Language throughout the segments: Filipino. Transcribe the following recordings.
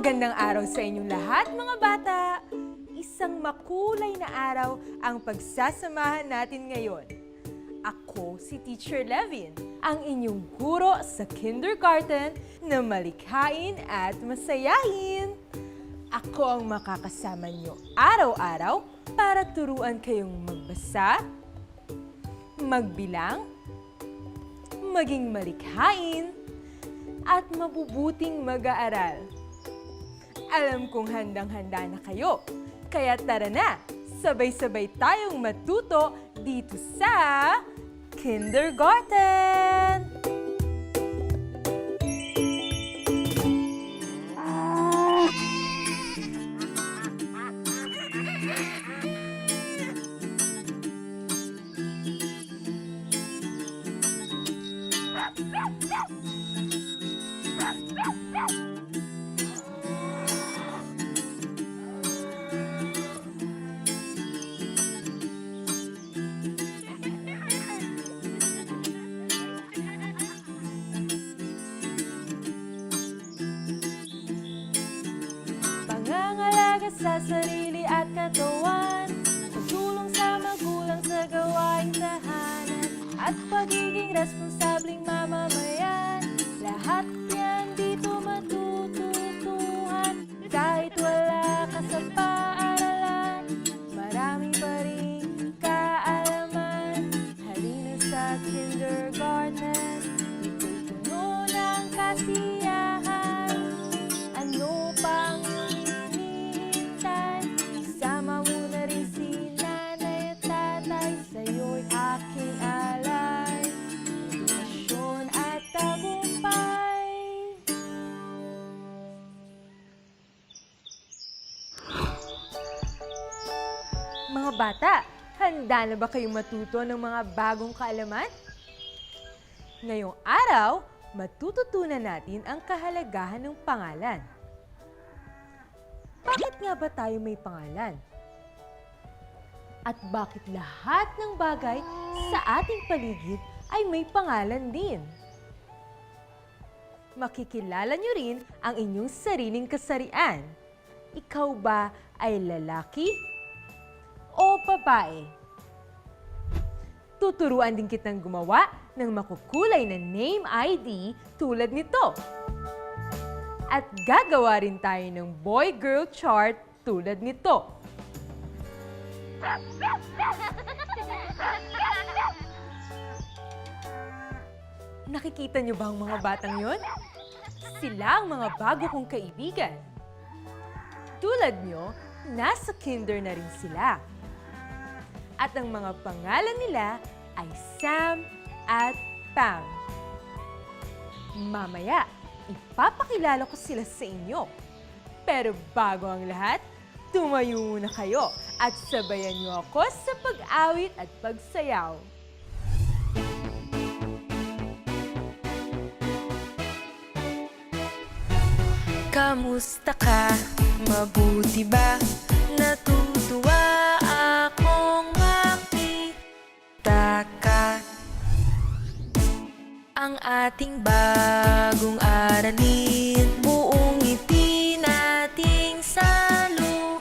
Magandang araw sa inyong lahat mga bata! Isang makulay na araw ang pagsasamahan natin ngayon. Ako si Teacher Levin, ang inyong guro sa kindergarten na malikhain at masayahin. Ako ang makakasama niyo araw-araw para turuan kayong magbasa, magbilang, maging malikhain, at mabubuting mag-aaral. Alam kong handang-handa na kayo, kaya tara na, sabay-sabay tayong matuto dito sa Kindergarten! Sa sarili at katawan. Pagtulong sa magulang sa gawaing tahanan At pagiging responsableng bata, handa na ba kayong matuto ng mga bagong kaalaman? Ngayong araw, matututunan natin ang kahalagahan ng pangalan. Bakit nga ba tayo may pangalan? At bakit lahat ng bagay sa ating paligid ay may pangalan din? Makikilala nyo rin ang inyong sariling kasarian. Ikaw ba ay lalaki o babae? Tuturuan din kitang gumawa ng makukulay na name ID tulad nito. At gagawa rin tayo ng boy-girl chart tulad nito. Nakikita niyo ba ang mga batang yon? Sila ang mga bago kong kaibigan. Tulad nyo, nasa kinder na rin sila. At ang mga pangalan nila ay Sam at Pam. Mamaya, ipapakilala ko sila sa inyo. Pero bago ang lahat, tumayo muna kayo at sabayan niyo ako sa pag-awit at pagsayaw. Kamusta ka? Mabuti ba? Natutuwa Ang ating bagong aralin Buong ngiti nating salubungin.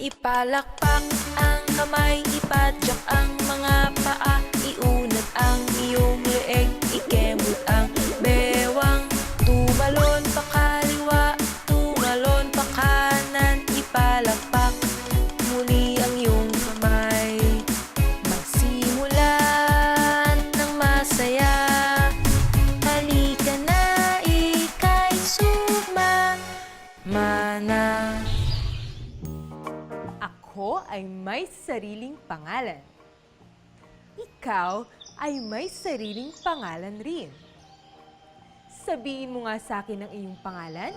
Ipalakpak ang kamay, ipadyak ang mga paa. Iunat ang iyong leeg, ikemot ang sariling pangalan. Ikaw ay may sariling pangalan rin. Sabihin mo nga sa akin ang iyong pangalan.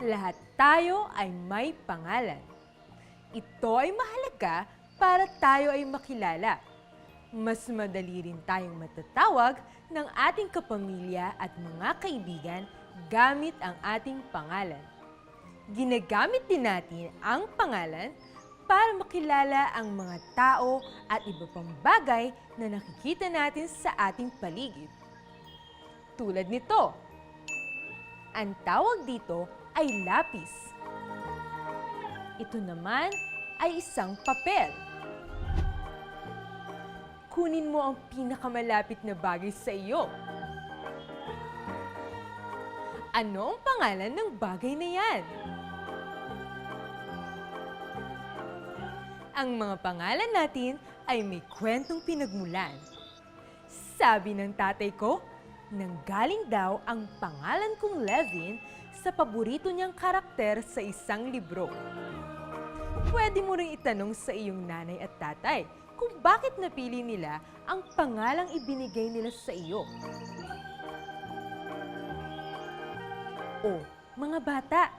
Lahat tayo ay may pangalan. Ito ay mahalaga para tayo ay makilala. Mas madali rin tayong matatawag ng ating kapamilya at mga kaibigan gamit ang ating pangalan. Ginagamit din natin ang pangalan para makilala ang mga tao at iba pang bagay na nakikita natin sa ating paligid. Tulad nito. Ang tawag dito ay lapis. Ito naman ay isang papel. Kunin mo ang pinakamalapit na bagay sa iyo. Ano ang pangalan ng bagay na yan? Ang mga pangalan natin ay may kwentong pinagmulan. Sabi ng tatay ko, nanggaling daw ang pangalan kong Levin sa paborito niyang karakter sa isang libro. Pwede mo ring itanong sa iyong nanay at tatay kung bakit napili nila ang pangalang ibinigay nila sa iyo. O, mga bata,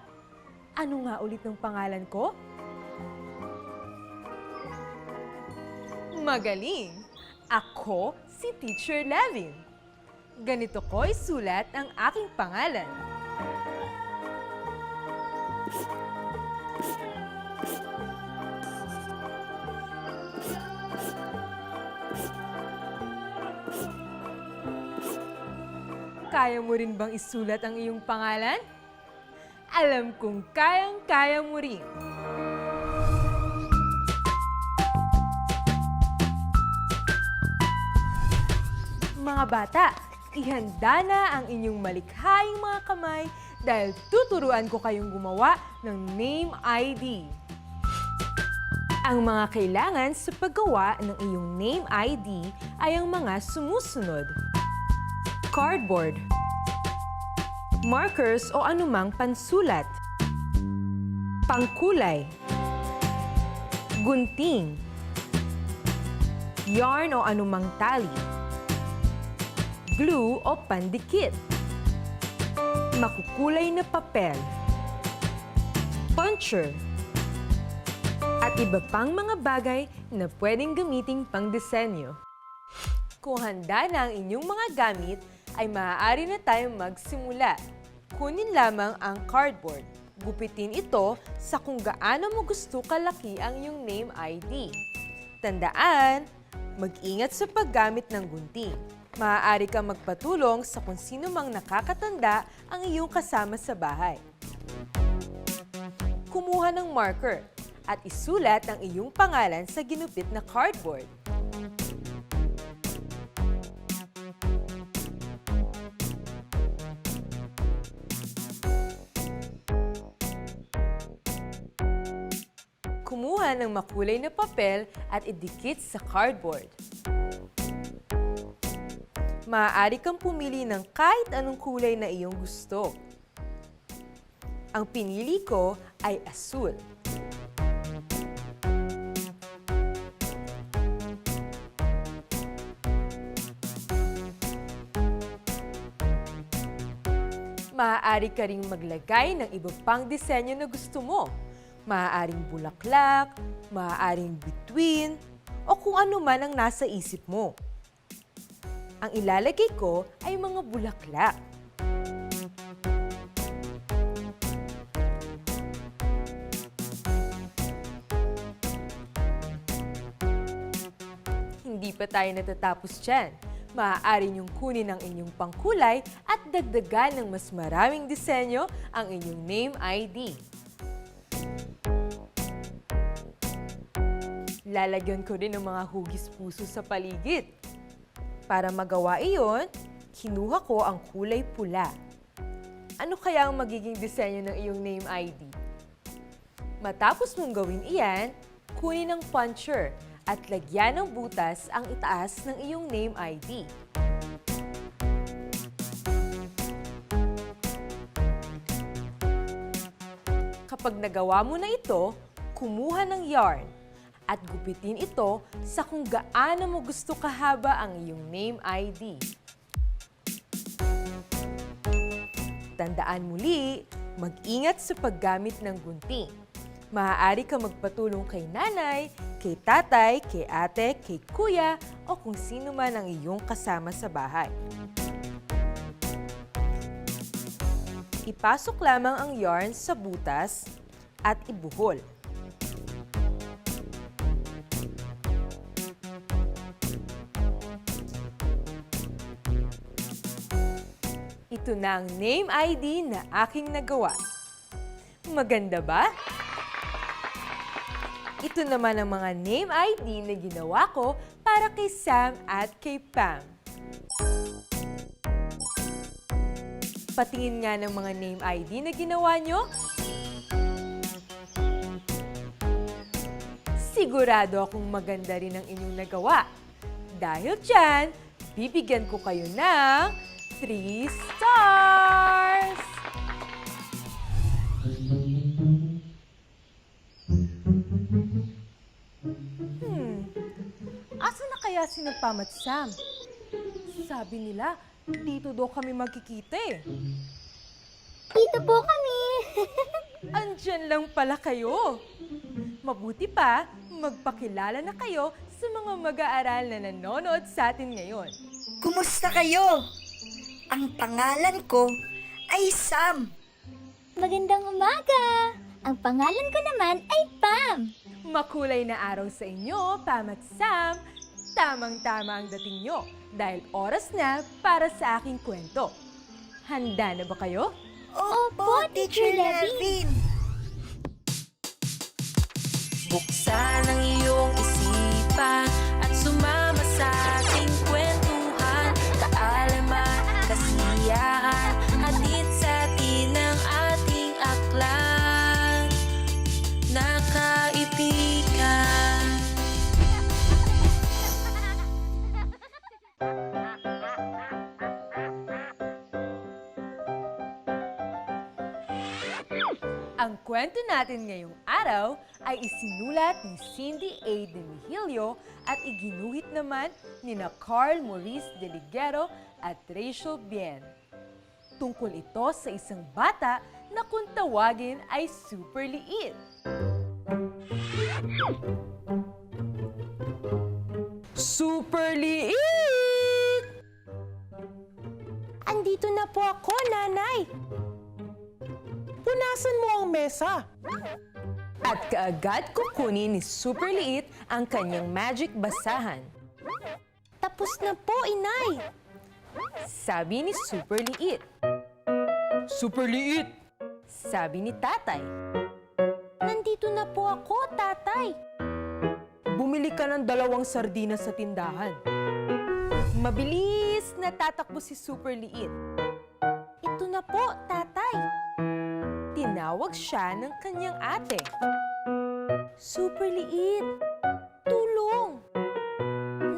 ano nga ulit ng pangalan ko? Magaling! Ako si Teacher Levin. Ganito ko isulat ang aking pangalan. Kaya mo rin bang isulat ang iyong pangalan? Alam kong kayang-kaya mo rin. Mga bata, ihanda na ang inyong malikhaing mga kamay dahil tuturuan ko kayong gumawa ng name ID. Ang mga kailangan sa paggawa ng iyong name ID ay ang mga sumusunod. Cardboard. Markers o anumang pansulat. Pangkulay. Gunting. Yarn o anumang tali glue o pandikit. Makukulay na papel. Puncher. At iba pang mga bagay na pwedeng gamiting pangdisenyo. Kung handa na ang inyong mga gamit, ay maaari na tayong magsimula. Kunin lamang ang cardboard. Gupitin ito sa kung gaano mo gusto kalaki ang iyong name ID. Tandaan, mag-ingat sa paggamit ng gunting. Maaari kang magpatulong sa kung sino mang nakakatanda ang iyong kasama sa bahay. Kumuha ng marker at isulat ang iyong pangalan sa ginupit na cardboard. Kumuha ng makulay na papel at idikit sa cardboard. Maaari kang pumili ng kahit anong kulay na iyong gusto. Ang pinili ko ay asul. Maaari ka ring maglagay ng iba pang disenyo na gusto mo. Maaaring bulaklak, maaaring bituin, o kung ano man ang nasa isip mo. Ang ilalagay ko ay mga bulaklak. Hindi pa tayo natatapos dyan. Maaari niyong kunin ang inyong pangkulay at dagdagan ng mas maraming disenyo ang inyong name ID. Lalagyan ko rin ng mga hugis puso sa paligid. Para magawa iyon, kinuha ko ang kulay pula. Ano kaya ang magiging disenyo ng iyong name ID? Matapos mong gawin iyan, kunin ang puncher at lagyan ng butas ang itaas ng iyong name ID. Kapag nagawa mo na ito, kumuha ng yarn at gupitin ito sa kung gaano mo gusto kahaba ang iyong name ID. Tandaan muli, mag-ingat sa paggamit ng gunting. Maaari ka magpatulong kay nanay, kay tatay, kay ate, kay kuya, o kung sino man ang iyong kasama sa bahay. Ipasok lamang ang yarn sa butas at ibuhol. Ito na ang name ID na aking nagawa. Maganda ba? Ito naman ang mga name ID na ginawa ko para kay Sam at kay Pam. Patingin nga ng mga name ID na ginawa nyo. Sigurado akong maganda rin ang inyong nagawa. Dahil dyan, bibigyan ko kayo ng 3 na kaya si Pam at Sam? Sabi nila, dito daw kami magkikita eh. Dito po kami. Andyan lang pala kayo. Mabuti pa, magpakilala na kayo sa mga mag-aaral na nanonood sa atin ngayon. Kumusta kayo? Ang pangalan ko ay Sam. Magandang umaga. Ang pangalan ko naman ay Pam. Makulay na araw sa inyo, Pam at Sam. Tamang-tama ang dating nyo dahil oras na para sa aking kwento. Handa na ba kayo? Opo, Teacher Levin. Buksan ang iyong isipan kwento natin ngayong araw ay isinulat ni Cindy A. de Mihilio at iginuhit naman ni na Carl Maurice de Ligero at Rachel Bien. Tungkol ito sa isang bata na kung tawagin ay super liit. Super liit! Andito na po ako, nanay. Punasan mo ang mesa. At kaagad kukunin ni Super Liit ang kanyang magic basahan. Tapos na po, inay. Sabi ni Super Liit. Super Liit! Sabi ni Tatay. Nandito na po ako, tatay. Bumili ka ng dalawang sardinas sa tindahan. Mabilis na tatakbo si Super Liit. Ito na po, tatay. Tinawag siya ng kanyang ate. Super liit. Tulong.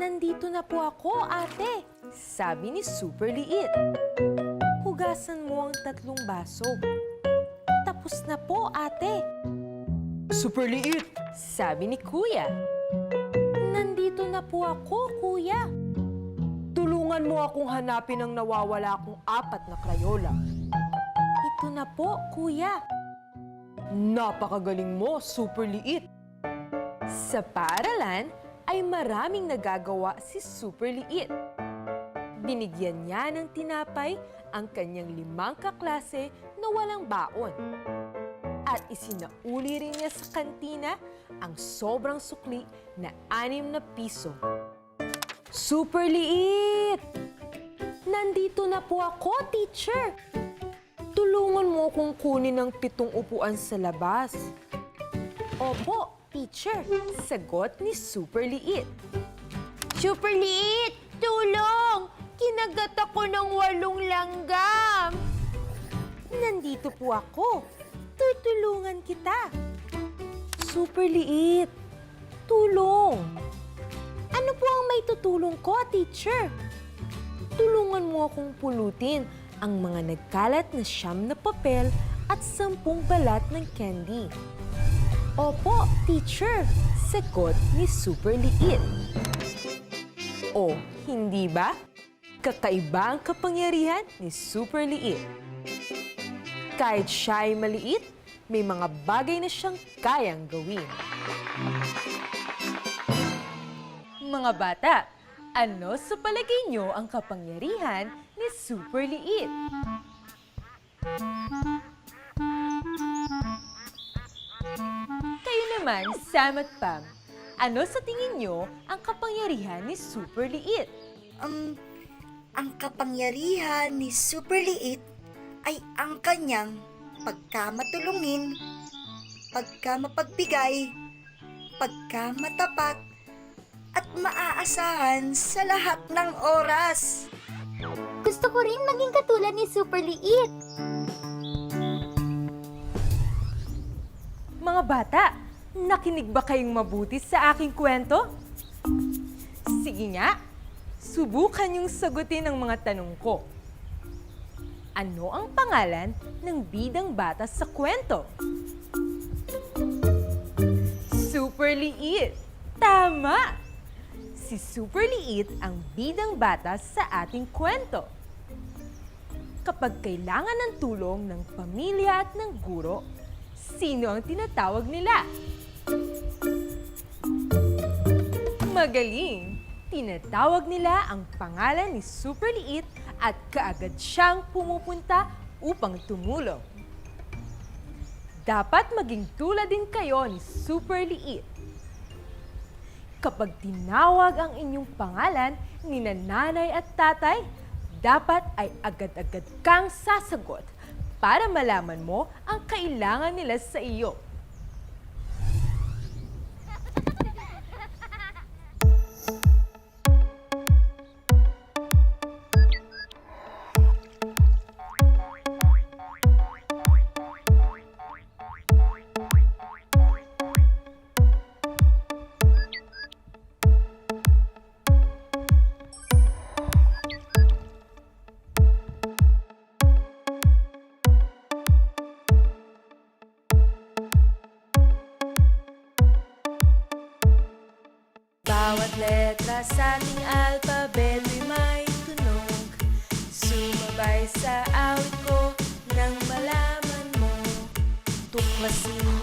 Nandito na po ako, ate. Sabi ni Super Liit. Hugasan mo ang tatlong baso. Tapos na po, ate. Super Liit! Sabi ni Kuya. Nandito na po ako, kuya. Tulungan mo akong hanapin ang nawawala akong apat na Crayola. Ito na po, kuya. Napakagaling mo, super liit. Sa paaralan ay maraming nagagawa si super liit. Binigyan niya ng tinapay ang kanyang limang kaklase na walang baon. At isinauli rin niya sa kantina ang sobrang sukli na anim na piso. Super liit! Nandito na po ako, teacher. Tulungan mo akong kunin ang pitong upuan sa labas. Opo, teacher. Sagot ni Super Liit. Super liit! Tulong! Kinagat ako ng walong langgam! Nandito po ako. Tutulungan kita. Super Liit. Tulong. Ano po ang may tutulong ko, teacher? Tulungan mo akong pulutin ang mga nagkalat na siyam na papel at sampung balat ng candy. Opo, teacher. Sagot ni Super Liit. O, hindi ba? Kakaiba ang kapangyarihan ni Super Liit. Kahit siya ay maliit, may mga bagay na siyang kayang gawin. Mga bata, ano sa palagay nyo ang kapangyarihan ni Super Liit? Kayo naman, Sam at Pam, ano sa tingin nyo ang kapangyarihan ni Super Liit? Um, Ang kapangyarihan ni Superliit ay ang kanyang pagkamatulungin, pagkamapagbigay, pagkamatapat, at maaasahan sa lahat ng oras. Gusto ko rin maging katulad ni Super Liit. Mga bata, nakinig ba kayong mabuti sa aking kwento? Sige nga, subukan yung sagutin ang mga tanong ko. Ano ang pangalan ng bidang bata sa kwento? Super Liit! Tama! Si Super Liit ang bidang bata sa ating kwento. Kapag kailangan ng tulong ng pamilya at ng guro, sino ang tinatawag nila? Magaling! Tinatawag nila ang pangalan ni Super Liit at kaagad siyang pumupunta upang tumulong. Dapat maging tulad din kayo ni Super Liit. Kapag tinawag ang inyong pangalan ni nanay at tatay, dapat ay agad-agad kang sasagot para malaman mo ang kailangan nila sa iyo.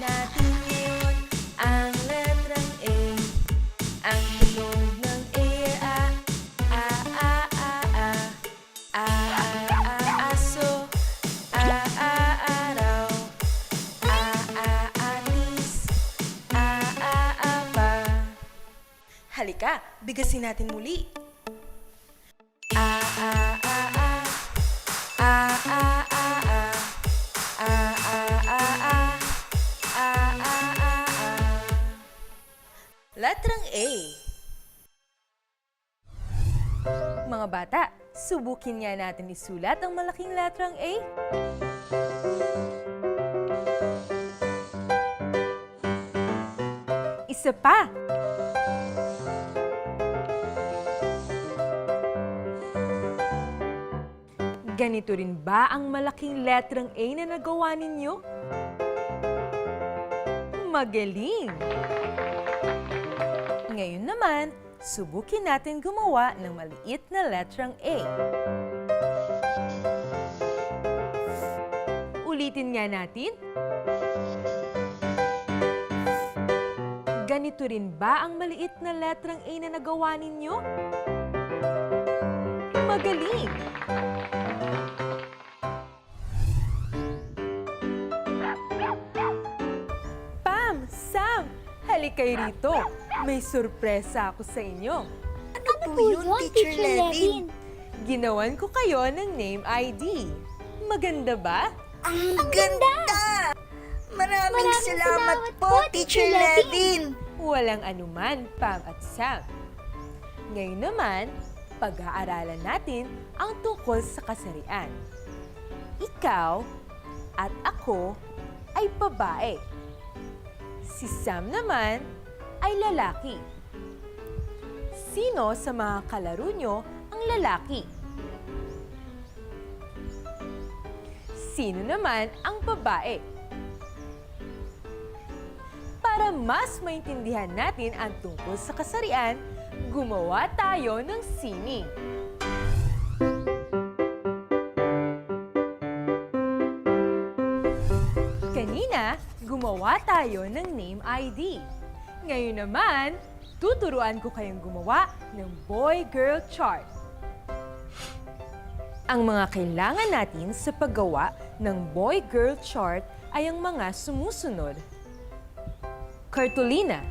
Natin ngayon ang letrang A Ang tunog ng A A, A, A, A, A, A, A, aso A, A, araw A, A, A, A, Halika, bigasin natin muli. Subukin nga natin isulat ang malaking letrang A. Isa pa. Ganito rin ba ang malaking letrang A na nagawa ninyo? Magaling! Ngayon naman, subukin natin gumawa ng maliit na letrang A. Ulitin nga natin. Ganito rin ba ang maliit na letrang A na nagawa ninyo? Magaling! Pam! Sam! Halik kayo rito. May sorpresa ako sa inyo. Ano po Po yun, Teacher Levin? Ginawan ko kayo ng name ID. Maganda ba? Ang ganda! Maraming, Maraming salamat, salamat po, po, Teacher Teacher Levin. Walang anuman, Pam at Sam. Ngayon naman, pag-aaralan natin ang tungkol sa kasarian. Ikaw at ako ay babae. Si Sam naman ay lalaki. Sino sa mga kalaro nyo ang lalaki? Sino naman ang babae? Para mas maintindihan natin ang tungkol sa kasarian, gumawa tayo ng sining. Kanina, gumawa tayo ng name ID. Ngayon naman, tuturuan ko kayong gumawa ng boy-girl chart. Ang mga kailangan natin sa paggawa ng boy-girl chart ay ang mga sumusunod. Cartolina.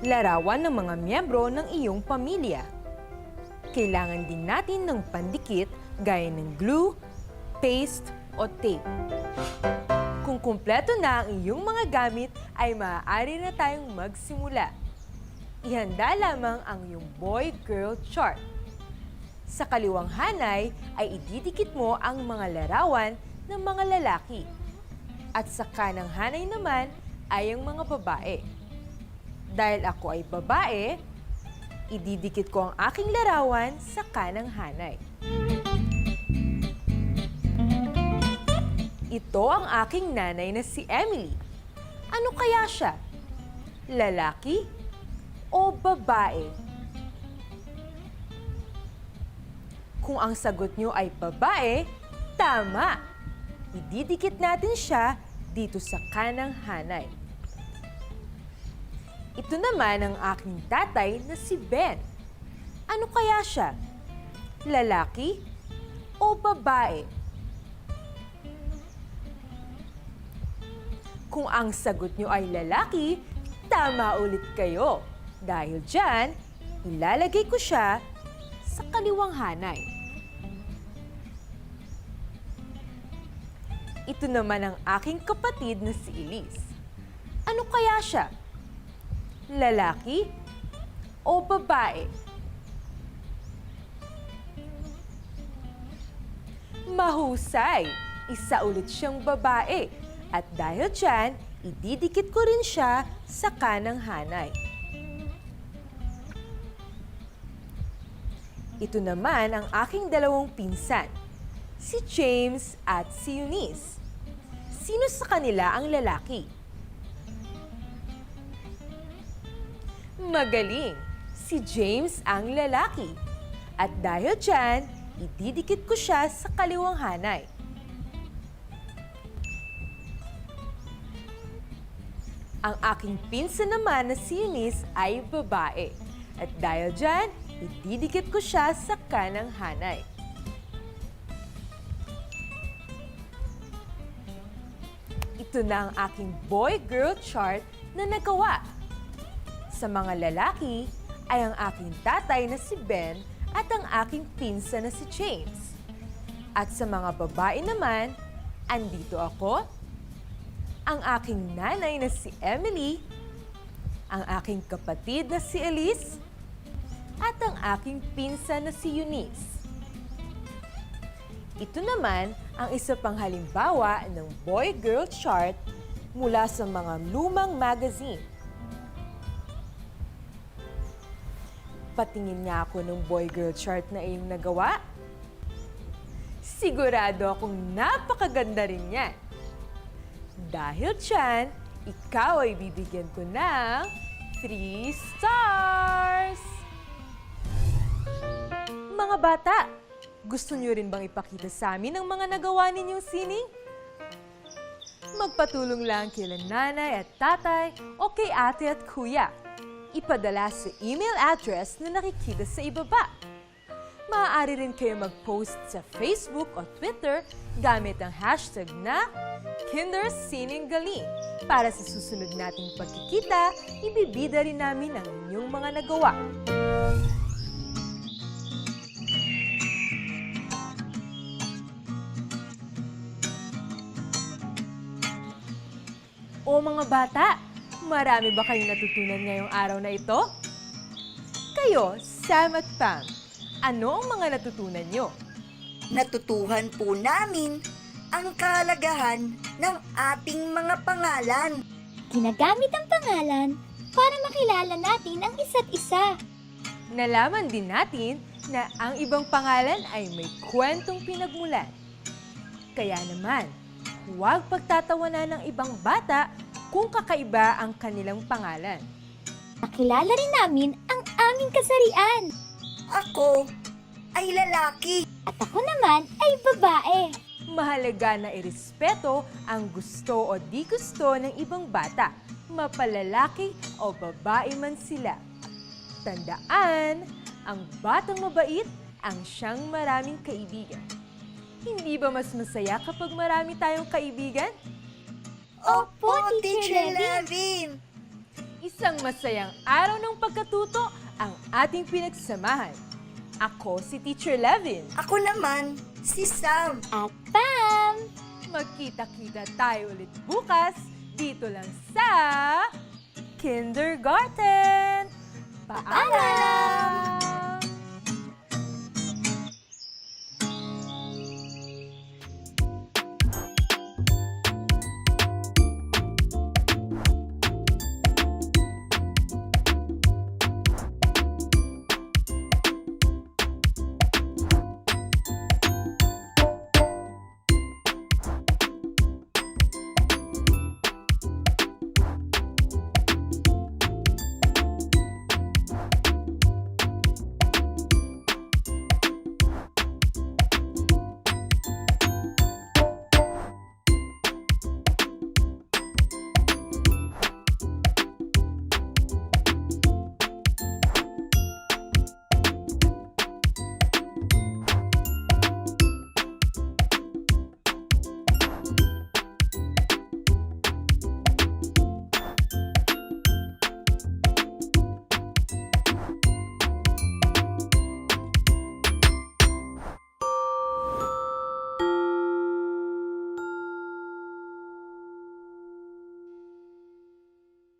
Larawan ng mga miyembro ng iyong pamilya. kailangan din natin ng pandikit gaya ng glue, paste, o tape. Kung kumpleto na ang iyong mga gamit, ay maaari na tayong magsimula. Ihanda lamang ang iyong boy-girl chart. Sa kaliwang hanay ay ididikit mo ang mga larawan ng mga lalaki. At sa kanang hanay naman ay ang mga babae. Dahil ako ay babae, ididikit ko ang aking larawan sa kanang hanay. Ito ang aking nanay na si Emily. Ano kaya siya? Lalaki o babae? Kung ang sagot nyo ay babae, tama! Ididikit natin siya dito sa kanang hanay. Ito naman ang aking tatay na si Ben. Ano kaya siya? Lalaki o babae? Kung ang sagot nyo ay lalaki, tama ulit kayo. Dahil dyan, ilalagay ko siya sa kaliwang hanay. Ito naman ang aking kapatid na si Elise. Ano kaya siya? Lalaki o babae? Mahusay! Isa ulit siyang babae. At dahil dyan, ididikit ko rin siya sa kanang hanay. Ito naman ang aking dalawang pinsan, si James at si Eunice. Sino sa kanila ang lalaki? Magaling! Si James ang lalaki. At dahil dyan, ididikit ko siya sa kaliwang hanay. Ang aking pinsan naman na si Eunice ay babae. At dahil dyan, ididikit ko siya sa kanang hanay. Ito na ang aking boy-girl chart na nagawa. Sa mga lalaki ay ang aking tatay na si Ben at ang aking pinsan na si James. At sa mga babae naman, andito ako, ang aking nanay na si Emily, ang aking kapatid na si Elise, at ang aking pinsan na si Eunice. Ito naman ang isa pang halimbawa ng boy-girl chart mula sa mga lumang magazine. Patingin nga ako ng boy-girl chart na iyong nagawa. Sigurado akong napakaganda rin yan. Dahil dyan, ikaw ay bibigyan ko ng 3 stars! Mga bata, gusto niyo rin bang ipakita sa amin ang mga nagawa ninyong sining? Magpatulong lang kila nanay at tatay o kay ate at kuya. Ipadala sa email address na nakikita sa ibaba. Maaari rin kayo mag-post sa Facebook o Twitter gamit ang hashtag na KinderSiningGaling. Para sa susunod nating pagkikita, ibibida rin namin ang inyong mga nagawa. O mga bata, marami ba kayong natutunan ngayong araw na ito? Kayo, Sam at Pam, ano ang mga natutunan nyo? Natutuhan po namin ang kahalagahan ng ating mga pangalan. Ginagamit ang pangalan para makilala natin ang isa't isa. Nalaman din natin na ang ibang pangalan ay may kwentong pinagmulan. Kaya naman, huwag pagtatawanan ng ibang bata kung kakaiba ang kanilang pangalan. Nakilala rin namin ang aming kasarian. Ako ay lalaki. At ako naman ay babae. Mahalaga na irespeto ang gusto o di gusto ng ibang bata, mapalalaki o babae man sila. Tandaan, ang batang mabait ang siyang maraming kaibigan. Hindi ba mas masaya kapag marami tayong kaibigan? Opo, Teacher Levin. Isang masayang araw ng pagkatuto ang ating pinagsamahan. Ako si Teacher Levin. Ako naman, si Sam. At Pam! Magkita-kita tayo ulit bukas dito lang sa Kindergarten. Paalam!